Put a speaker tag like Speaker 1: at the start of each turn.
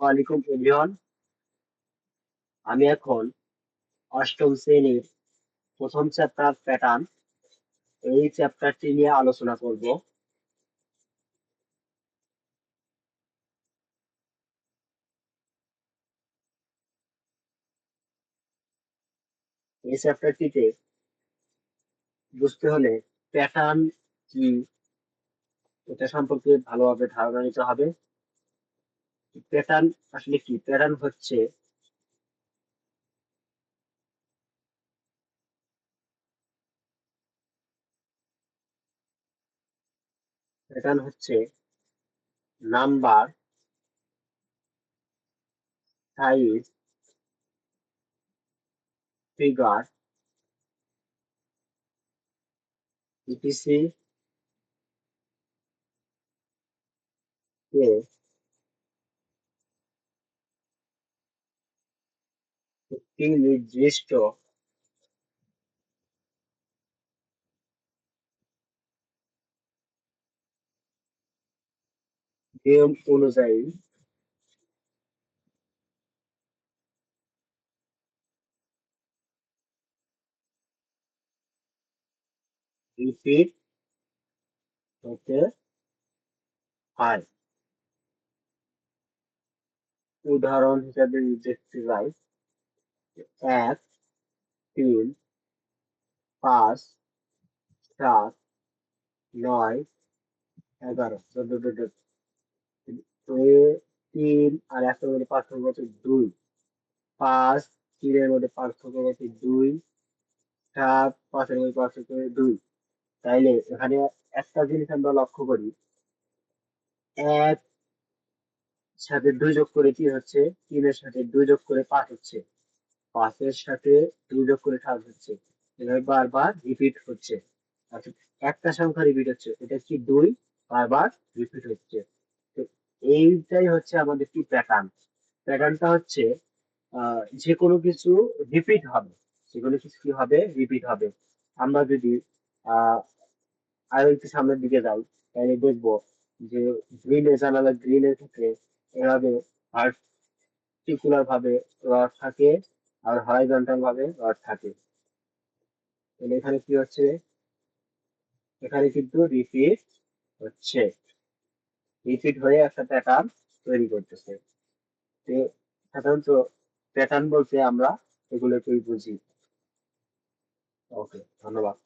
Speaker 1: ওয়ালাইকুম এভরিওয়ান। আমি এখন অষ্টম শ্রেণির প্রথম চ্যাপ্টার প্যাটার্ন। এই চ্যাপ্টারটি নিয়ে আলোচনা করব। এই চ্যাপ্টারটিতে বুঝতে হলে প্যাটার্ন কি, এটা সম্পর্কে ভালোভাবে ধারণা নিতে হবে। প্যাটার্ন আসলে কি? প্যাটার্ন হচ্ছে প্যাটার্ন হচ্ছে নাম্বার সাইজ ফিগার ইটিসি কে একটি নির্দিষ্ট নিয়ম অনুযায়ী হতে হয় উদাহরণ হিসাবে দেখতে যাই এক, তিন, পাঁচ, সাত, নয়, এগারো। তিন, আর একটার মধ্যে পার্থক্য হচ্ছে দুই। পাঁচ, তিনের মধ্যে পার্থক্য হচ্ছে দুই। সাত, পাঁচের মধ্যে পার্থক্য দুই। তাইলে এখানে একটা জিনিস আমরা লক্ষ্য করি। এক, সাথে দুই যোগ করে কি হচ্ছে? তিনের সাথে দুই যোগ করে পাঁচ হচ্ছে। পাঁচের সাথে যোগ করে সাত হচ্ছে এভাবে বারবার রিপিট হচ্ছে। অর্থাৎ একটা সংখ্যা রিপিট হচ্ছে। এটা কি দুই? বারবার রিপিট হচ্ছে। তো এইটাই হচ্ছে আমাদের কি প্যাটার্ন প্যাটার্নটা হচ্ছে যে কোনো কিছু রিপিট হবে। যে কোনো কিছু কি হবে? রিপিট হবে। আমরা যদি আরও একটু সামনের দিকে যাই, তাহলে দেখব যে গ্রিন জানালা গ্রিনের ক্ষেত্রে এভাবে পার্টিকুলার ভাবে থাকে। আর হরাইজন্টাল ভাবে রড থাকে। তাহলে এখানে কি হচ্ছে? এখানে কিন্তু রিপিট হচ্ছে। রিপিট হয়ে একটা প্যাটার্ন তৈরি করতেছে। তো সাধারণত প্যাটার্ন বলতে আমরা এগুলোকেই বুঝি। ওকে ধন্যবাদ।